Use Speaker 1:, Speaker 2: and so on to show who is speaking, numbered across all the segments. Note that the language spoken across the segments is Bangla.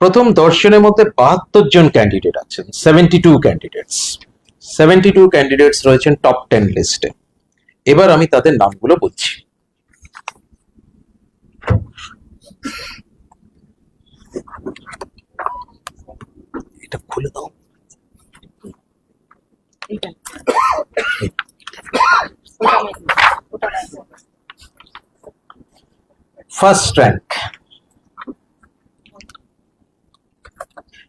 Speaker 1: প্রথম দর্শনের মধ্যে বাহাত্তর জন ক্যান্ডিডেট আছেন seventy two candidates seventy two candidates রয়েছেন টপ টেন লিস্টে এবার আমি তাদের নামগুলো বলছি। এটা খুলে দাও। ফার্স্ট র্যাঙ্ক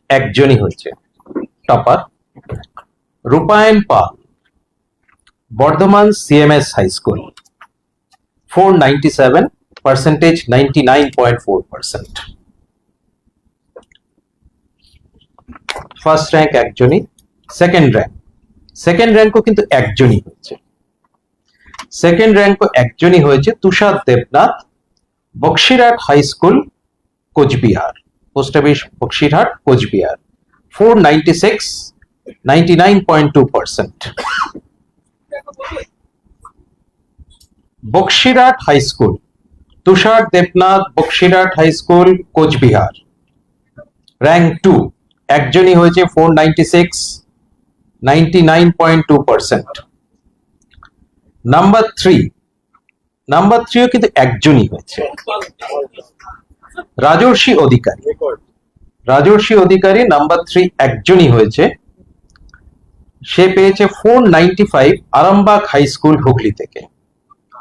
Speaker 1: একজনই হয়েছে। Topper. Rupayan Pal, Bardhaman CMS high school four ninety seven percentage ninety nine point four percent first rank একজনই সেকেন্ড র্যাঙ্ক সেকেন্ড র্যাঙ্কও কিন্তু একজনই হয়েছে। সেকেন্ড র্যাঙ্কও একজনই হয়েছে Tushar Debnath, Boxirhat high school Coochbehar. Post office Boxirhat Coochbehar four ninety six ninety nine point two percent Boxirhat high school Tushar Debnath Boxirhat high school Coochbehar rank two একজনই হয়েছে four ninety six ninety nine point two percent number three number থ্রিও কিন্তু একজনই হয়েছে রাজর্ষি অধিকারী। রাজর্ষি অধিকারী নাম্বার থ্রি একজনই হয়েছে। সে পেয়েছে four ninety five Arambagh high school Hooghly থেকে।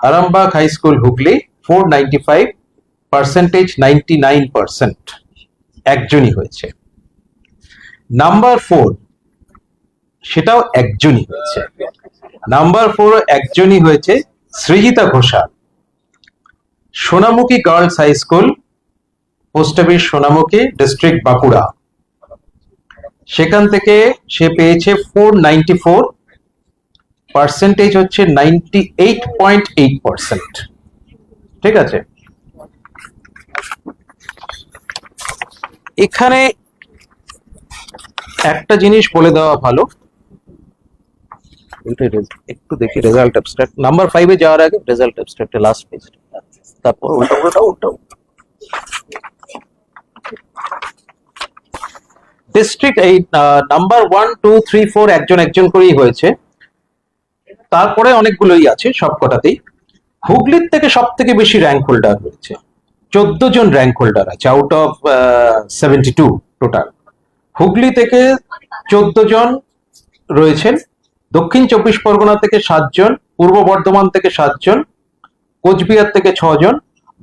Speaker 1: Arambagh high school Hooghly four ninety five percentage ninety nine percent একজনই হয়েছে। নাম্বার ফোর সেটাও একজনই হয়েছে। নাম্বার ফোর একজনই হয়েছে Srijita Ghoshal. Sonamukhi girls high school post office Sonamukhi, district Bankura. সেখান থেকে সে পেয়েছে ফোর নাইনটি ফোর পার্সেন্টেজ হচ্ছে ninety eight point eight percent ঠিক আছে? এখানে একটা জিনিস বলে দেওয়া ভালো। একটু দেখি রেজাল্ট অ্যাবস্ট্রাক্ট নাম্বার ফাইভে যাওয়ার আগে রেজাল্ট অ্যাবস্ট্রাক্টে লাস্ট পেজ তারপর ওটা ওটা ওটা। ডিস্ট্রিক্ট এই number one two three four একজন একজন করেই হয়েছে। তারপরে অনেকগুলোই আছে সবকটাতেই। হুগলির থেকে সব থেকে বেশি র্যাঙ্ক হোল্ডার হয়েছে। চোদ্দ জন র্যাঙ্ক হোল্ডার আছে out of seventy two total Hooghly থেকে চোদ্দ জন রয়েছেন, দক্ষিণ চব্বিশ পরগনা থেকে সাতজন পূর্ব বর্ধমান থেকে সাতজন কোচবিহার থেকে ছজন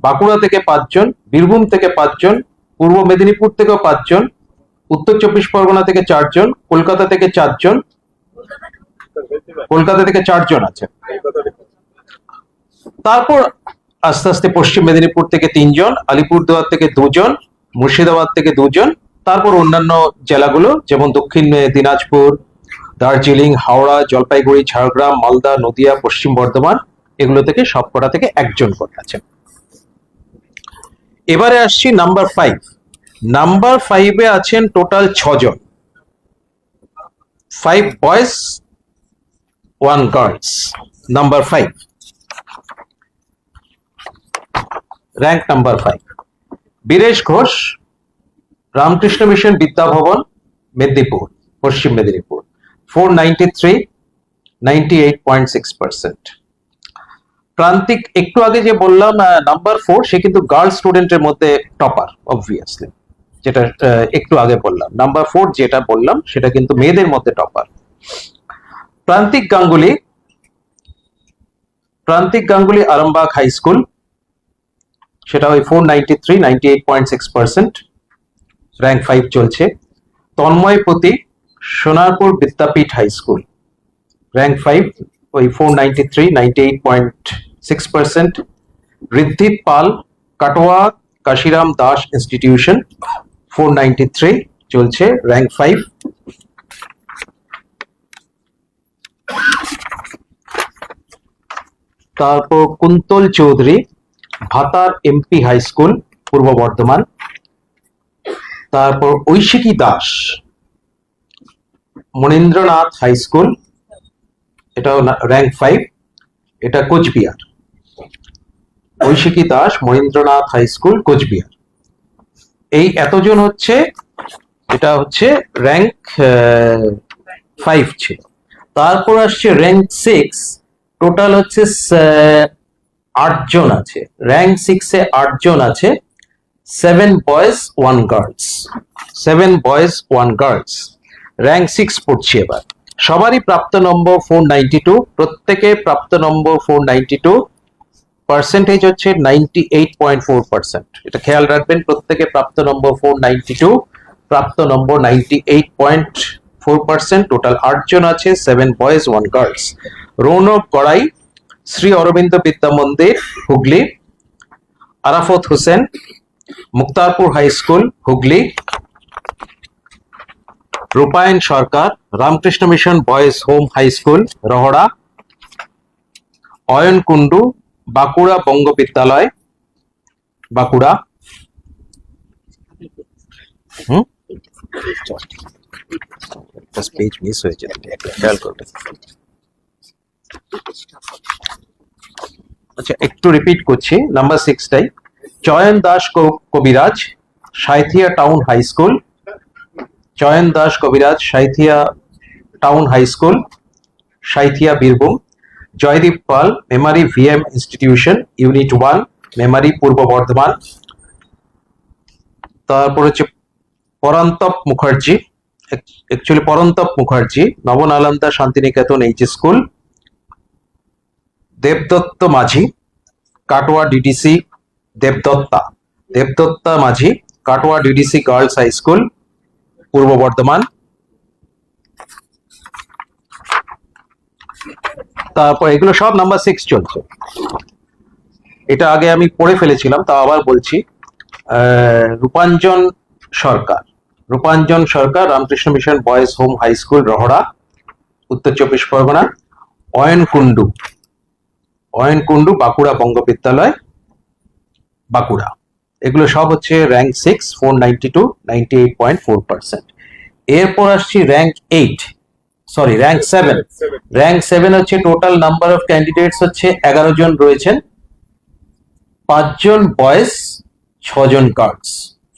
Speaker 1: বাঁকুড়া থেকে পাঁচজন, বীরভূম থেকে পাঁচজন, পূর্ব মেদিনীপুর থেকেও পাঁচজন, উত্তর চব্বিশ পরগনা থেকে চারজন, কলকাতা থেকে চারজন, কলকাতা থেকে চারজন আছে। তারপর আস্তে আস্তে পশ্চিম মেদিনীপুর থেকে তিনজন, আলিপুরদুয়ার থেকে দুজন, মুর্শিদাবাদ থেকে দুজন, তারপর অন্যান্য জেলাগুলো যেমন দক্ষিণ দিনাজপুর, দার্জিলিং, হাওড়া, জলপাইগুড়ি, ঝাড়গ্রাম, মালদা, নদিয়া, পশ্চিম বর্ধমান, এগুলো থেকে সবকটা থেকে একজন করে আছেন এবারে আসছি নাম্বার ফাইভ নাম্বার ফাইভে আছেন টোটাল ছজন। Five boys one girls number five rank number five Biresh Ghosh Ramakrishna mission Vidyabhavan Medinipur Paschim Medinipur four ninety three ninety eight point six percent Prantik একটু আগে যে বললাম নাম্বার ফোর সে কিন্তু গার্ল স্টুডেন্টের মধ্যে টপার অবভিয়াসলি যেটা একটু আগে বললাম। নাম্বার ফোর যেটা বললাম, সেটা কিন্তু মেয়েদের মধ্যে টপার প্রান্তিক গাঙ্গুলি প্রান্তিক গাঙ্গুলি আরামবাগ হাই স্কুল সেটা ওই four ninety three ninety eight point six percent rank five চলছে। Tanmay Pratik Sonarpur Vidyapith high school rank five ওই four ninety three ninety eight point six percent Pal Katwa Kashiram Das institution four three চলছে র্যাঙ্ক ফাইভ তারপর কুন্তল চৌধুরী, ভাতার MP high school Purba Bardhaman. তারপর ঐশিকী দাস, মনীন্দ্রনাথ হাই স্কুল এটাও র্যাঙ্ক ফাইভ এটা Cooch Behar. Aishiki Das, Mahendranath high school Coochbehar. এই এতজন হচ্ছে, এটা হচ্ছে র্যাঙ্ক ফাইভ ছিল। তারপর আসছে র্যাঙ্ক সিক্স টোটাল হচ্ছে আটজন আছে। র্যাঙ্ক সিক্সে আটজন আছে। Seven boys one girls seven boys one girls rank six পড়ছি এবার। সবারই প্রাপ্ত নম্বর ফোর নাইনটি টু, প্রত্যেকে প্রাপ্ত নম্বর ফোর নাইনটি টু পার্সেন্টেজ হচ্ছে ninety eight point four percent এটা খেয়াল রাখবেন, প্রত্যেকে প্রাপ্ত নম্বর ফোর নাইনটি টু, প্রাপ্ত নম্বর ninety eight point four percent total আটজন আছে seven boys one girls Rounak Karai Shri Aurobindo Vidya Mandir, Hooghly. Arafat Hossain, Muktarpur high school, Hooghly. Rupayan Sarkar Ramakrishna mission boys home high school Rahara Ayan Kundu Bankura Banga Vidyalaya Bankura. Hmm? Page miss হয়েছে। একটা খেয়াল করবেন আচ্ছা একটু রিপিট করছি। Number সিক্সটাই Chayan Das Kabiraj Santhia town high school Chayan Das Kabiraj Santhia town high school Santhia Birbhum, Joydeep Pal, Memari VM institution, unit one, Memari Purba Bardhaman. তারপর হচ্ছে Parantap Mukherjee actually Parantap Mukherjee, Nabanalanda Santiniketan H school, Debdatta Majhi, Katwa DDC Debdatta. Debdatta Majhi, Katwa DDC girls high school Purba Bardhaman. তারপর এগুলো সব নাম্বার সিক্স চলছে। এটা আগে আমি পড়ে ফেলেছিলাম তা আবার বলছি। Rupanjan Sarkar. Rupanjan Sarkar, Ramakrishna mission boys home high school, Rahara, Uttar Chabbish Pargana Ayan Kundu Ayan Kundu Bankura Banga Vidyalaya Bankura. এগুলো সব হচ্ছে rank six four ninety two ninety eight point four percent এরপর আসছি rank eight sorry rank seven rank seven হচ্ছে টোটাল নাম্বার অফ ক্যান্ডিডেটস হচ্ছে এগারো জন রয়েছেন। পাঁচজন বয়েজ ছজন girls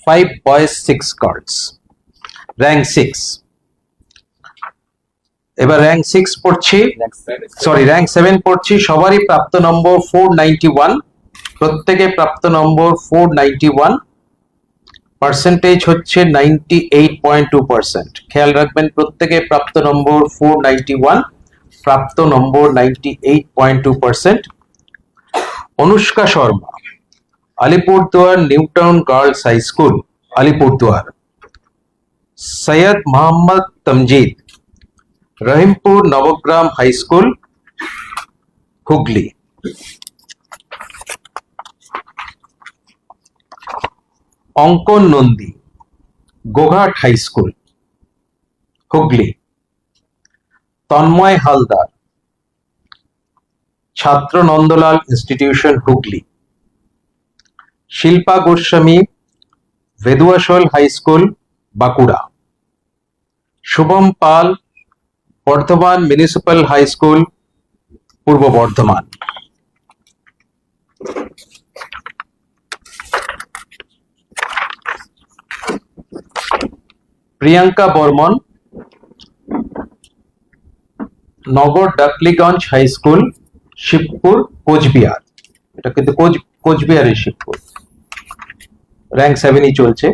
Speaker 1: five boys six girls rank six এবার র্যাঙ্ক সিক্স পড়ছি। সরি র্যাঙ্ক সেভেন পড়ছি। সবারই প্রাপ্ত নম্বর ফোর নাইনটি ওয়ান প্রত্যেকে প্রাপ্ত নম্বর ফোর নাইনটি ওয়ান পার্সেন্টেজ হচ্ছে ninety eight point two percent খেয়াল রাখবেন, প্রত্যেকে প্রাপ্ত নম্বর ফোর নাইনটি ওয়ান প্রাপ্ত নম্বর ninety eight point two percent Anushka Sharma, Alipurduar new town girls high school, Alipurduar. Syed Mohammad Tamjid, Rahimpur Nabagram high school, Hooghly. Ankan Nandi, Goghat high school, Hooghly. Tanmay Haldar ছাত্র Nandalal institution, Hooghly. Shilpa Goswami, Bheduashol high school, Bankura. Shubham Pal, Bardhaman municipal high school, Purba Bardhaman. Priyanka Barman, Nagar Dakligunj high school, Shibpur, Coochbehar. এটা কিন্তু কোচ কোচবিহারের শিবপুর। র্যাঙ্ক সেভেনই চলছে।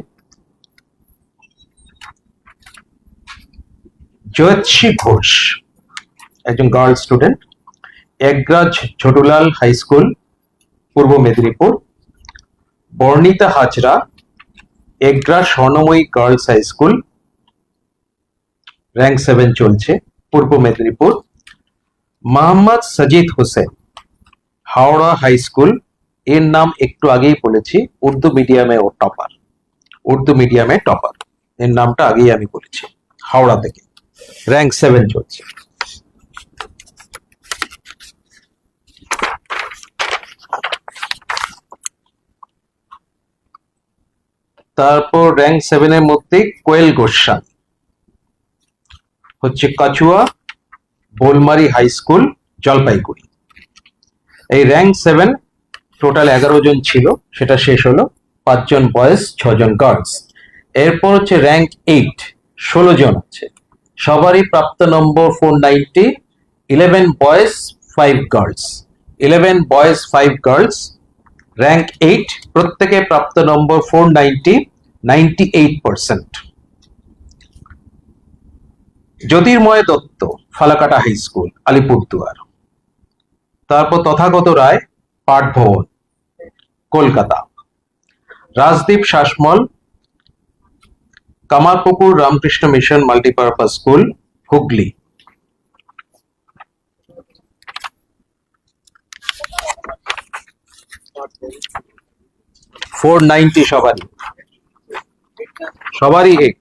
Speaker 1: জয়শ্রী ঘোষ, একজন girl student Ekraj Chhotulal high school, Purba Medinipur. Barnita Hazra Egra Swarnamoyee girls high school rank seven চলছে, পূর্ব মেদিনীপুর। মোহাম্মদ সজিদ হোসেন, হাওড়া হাই স্কুলের নাম একটু আগেই বলেছি, উর্দু মিডিয়ামে ও টপার উর্দু মিডিয়ামে টপার এর নামটা আগেই আমি বলেছি, হাওড়া থেকে। র্যাঙ্ক সেভেন চলছে। তারপর র্যাঙ্ক সেভেনের মধ্যে কোয়েল গোস্বামী হচ্ছে কাচুয়া বোলমারি হাই স্কুল, জলপাইগুড়ি। এই র্যাঙ্ক সেভেন টোটাল এগারো জন ছিল, সেটা শেষ হলো। পাঁচজন বয়েজ ছজন গার্লস এরপর হচ্ছে র্যাঙ্ক এইট ষোলো জন আছে। সবারই প্রাপ্ত নম্বর four ninety eleven boys five girls eleven boys five girls rank eight প্রত্যেকে প্রাপ্ত নম্বর four ninety ninety eight percent Jyotirmoy Dutta, Falakata high school, Alipurduar. তারপর Tathagata Roy, Pathabhavan, Kolkata. Rajdeep Sasmal, Kamarpukur Ramakrishna mission multipurpose school, Hooghly. Four ninety সবারই। সবারই এইট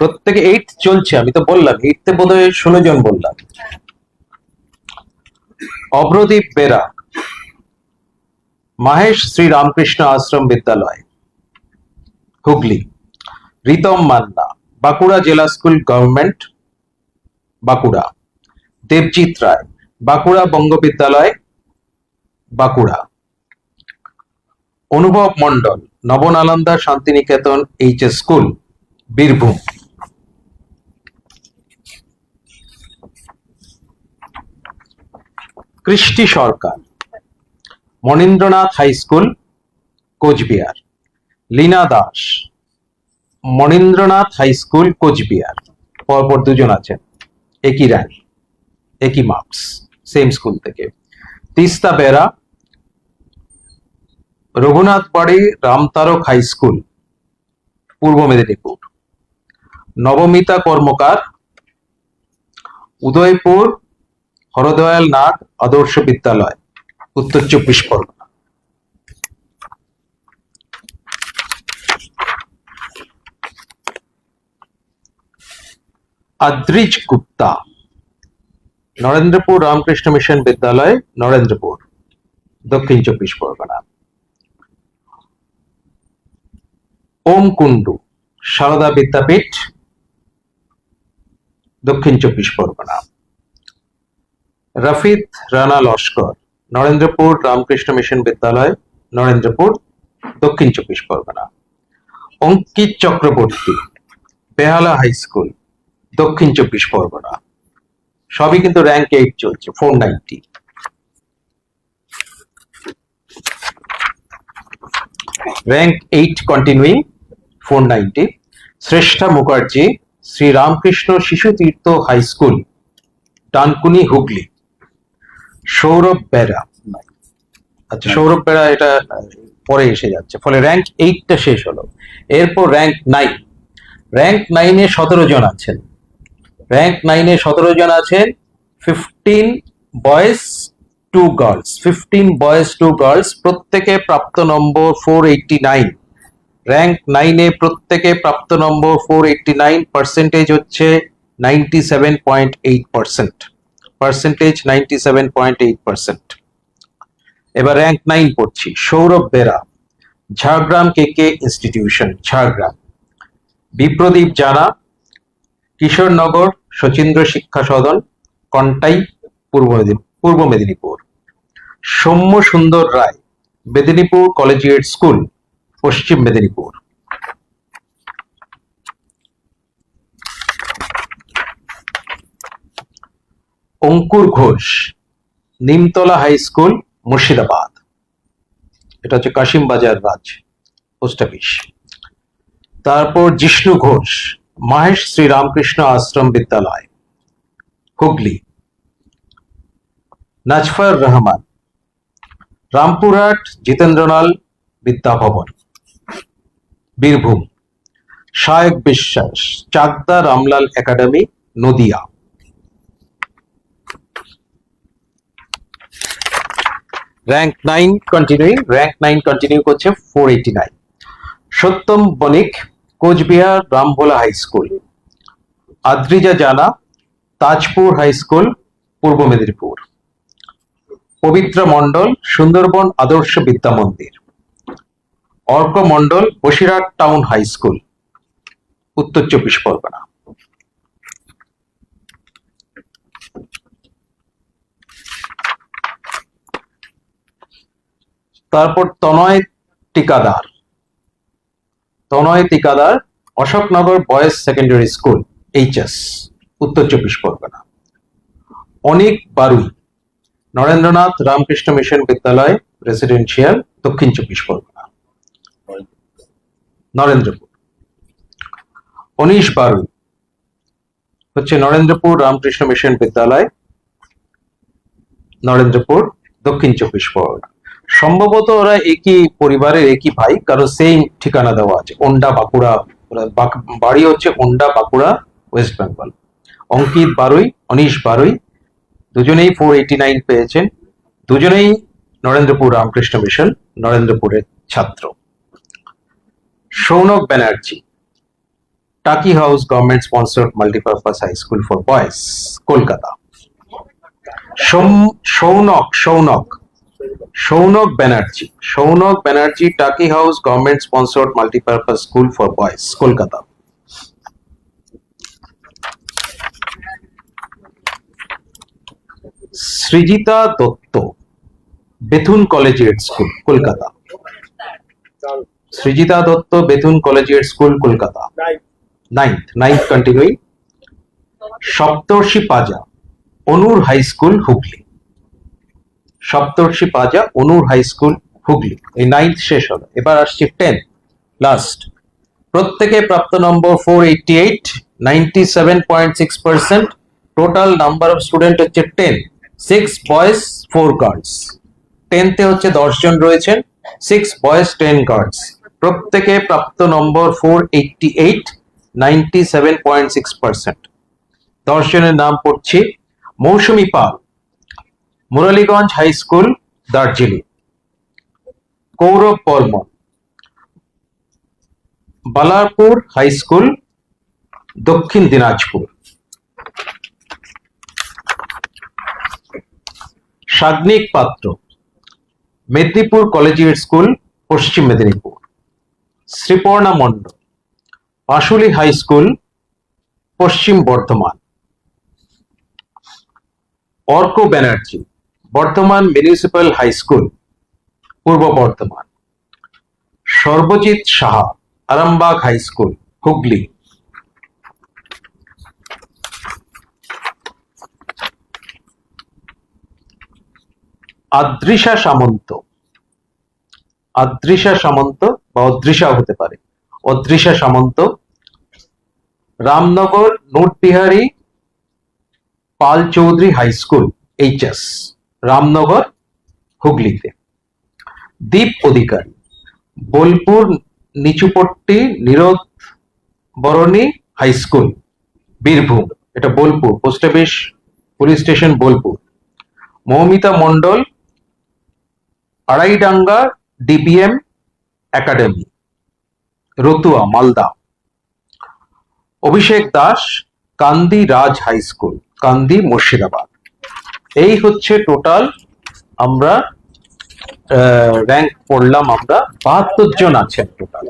Speaker 1: প্রত্যেকে এইট চলছে, আমি তো বললাম এইটতে বোধ হয় ষোলো জন বললাম। অভ্রদীপ বেরা, মাহেশ শ্রী রামকৃষ্ণ আশ্রম বিদ্যালয়, Hooghly, Ritam Manna, Bankura Zilla school government, Bankura, Debjit Roy, Bankura Banga Vidyalaya Bankura. Anubhav Mondal, Nabanalanda Santiniketan H S school, Birbhum. Krishti Sarkar, Manindranath high school, Coochbehar. Lina Das, Manindranath high school, Coochbehar. পরপর দুজন আছেন, একই র্যাঙ্ক একই মার্কস সেম স্কুল থেকে। তিস্তা বেরা, রঘুনাথ বাড়ি, রামতারক হাই স্কুল, পূর্ব মেদিনীপুর। নবমিতা কর্মকার, উদয়পুর হরদয়াল নাগ আদর্শ বিদ্যালয়, উত্তর চব্বিশ পরগনা। আদ্রিজ গুপ্তা, নরেন্দ্রপুর রামকৃষ্ণ মিশন বিদ্যালয়, নরেন্দ্রপুর, দক্ষিণ চব্বিশ পরগনা। ওম Kundu Sarada Vidyapith, Dakshin Chabbish Pargana. Rafid Rana Laskar, Narendrapur Ramakrishna mission Vidyalaya, Narendrapur Dakshin Chabbish Pargana. Ankit Chakraborty, Behala high school, Dakshin Chabbish Pargana. সবই কিন্তু র্যাঙ্ক এইট চলছে four ninety rank eight continuing four ninety Shreshtha Mukherjee, Shri Ramakrishna Shishu Tirtha high school, Dankuni Hooghly. Sourav Bera. আচ্ছা। সৌরভ বেরা এটা পরে এসে যাচ্ছে ফলে র্যাঙ্ক এইটটা শেষ হলো। এরপর র্যাঙ্ক নাইন র্যাঙ্ক নাইনে সতেরো জন আছেন। র্যাঙ্ক নাইনে সতেরো জন আছেন fifteen boys two girls fifteen boys two girls প্রত্যেকে প্রাপ্ত নম্বর ফোর এইটটি নাইন র্যাঙ্ক নাইনে প্রত্যেকে প্রাপ্ত নম্বর ফোর এইটটি নাইন পার্সেন্টেজ হচ্ছে ninety seven point eight percent percentage ninety seven point eight percent এবার র্যাঙ্ক নাইন পড়ছি, Sourav Bera, Jhargram K K institution Jhargram. Bipradip Jana, Kishorenagar, Sachindra শিক্ষা সদন, কন্টাই, পূর্ব পূর্ব মেদিনীপুর। সৌম্য সুন্দর রায়, Medinipur collegiate school Paschim Medinipur. Ankur Ghosh, Nimtala high school, Murshidabad. এটা হচ্ছে কাশিম বাজার রাজ, পোস্ট অফিস। তারপর জিষ্ণু ঘোষ, মাহেশ শ্রী রামকৃষ্ণ আশ্রম বিদ্যালয়, Hooghly. নাজফার Rahman, Rampurhat Jitendralal Vidyabhavan, Birbhum. Shayak Biswas, Chakdah Ramlal academy, Nadia. Rank nine continuing rank nine continue করছে four eighty nine Satyam Banik, Coochbehar Rambhola high school Adrija Jana, Tajpur high school Purba Medinipur. পবিত্র মণ্ডল, Sundarban Adarsha Vidya Mandir. Arka Mondal Basirhat town high school Uttar Chabbish Pargana. তারপর Tanay Tikadar. Tanay Tikadar Ashoknagar boys secondary school, HS, Uttar Chabbish Pargana. Anik Barui, Narendranath Ramakrishna mission Vidyalaya residential Dakshin Chabbish Pargana. Narendrapur. Anise Barui, হচ্ছে নরেন্দ্রপুর রামকৃষ্ণ মিশন বিদ্যালয়, নরেন্দ্রপুর, দক্ষিণ চব্বিশ পরগনা। সম্ভবত ওরা একই পরিবারের একই ভাই কারণ সেম ঠিকানা দেওয়া আছে। ওন্ডা বাঁকুড়া বাড়ি হচ্ছে ওন্ডা বাঁকুড়া ওয়েস্ট বেঙ্গল অঙ্কিত বারুই, অনিশ বারুই, দুজনেই ফোর এইটি নাইন পেয়েছেন। দুজনেই নরেন্দ্রপুর রামকৃষ্ণ মিশন, নরেন্দ্রপুরের ছাত্র। Sounak Banerjee, Taki house government sponsored multipurpose high school for boys, Kolkata. Sounak Sounak Sounak Banerjee. Sounak Banerjee, Taki house government sponsored multipurpose school for boys Kolkata. Srijita Dutta, Bethune collegiate school Kolkata. Srijita Dutta, Bethune collegiate school Kolkata. Ninth ninth continuing Saptarshi Paja, Anur high school Hooghly. Saptarshi Paja, Anur high school, Hooghly. এই নাইন্থ শেষ হলো এবার আসছি টেন লাস্ট প্রত্যেকে প্রাপ্ত number four eighty eight ninety seven point six percent total number of student হচ্ছে ten six boys four girls টেনতে হচ্ছে দশজন রয়েছেন সিক্স বয়েজ টেন গার্লস প্রত্যেকে প্রাপ্ত number four eighty eight ninety seven point six percent দশজনের নাম পড়ছি। Mousumi Pal Muraliganj high school, Darjeeling. Kaurab Barman Balarpur high school, Dakshin Dinajpur. Sagnik Patra, Medinipur collegiate school, Paschim Medinipur. Sriparna Mondal, Pashuli high school, Paschim Bardhaman. Arka Banerjee Bardhaman municipal high school Purba Bardhaman. Sarbajit Saha, Arambagh high school Hooghly. Adrisa Samanta. Adrisa Samanta বা অদৃশাও হতে পারে। Adrisha Samanta, Ramnagar, Notbihari Pal Chowdhury high school HS Ramnagar, হুগলিতে। Deep Adhikari, Bolpur, Nichupatti Nirod Barani High School, Birbhum. এটা Bolpur, post office, police station Bolpur. Moumita Mondal, Araidanga DBM Academy, Ratua, Malda. Abhishek Das, Kandi Raj High School, Kandi Murshidabad. এই হচ্ছে টোটাল আমরা র্যাঙ্ক পড়লাম আমরা বাহাত্তর জন আছেন টোটাল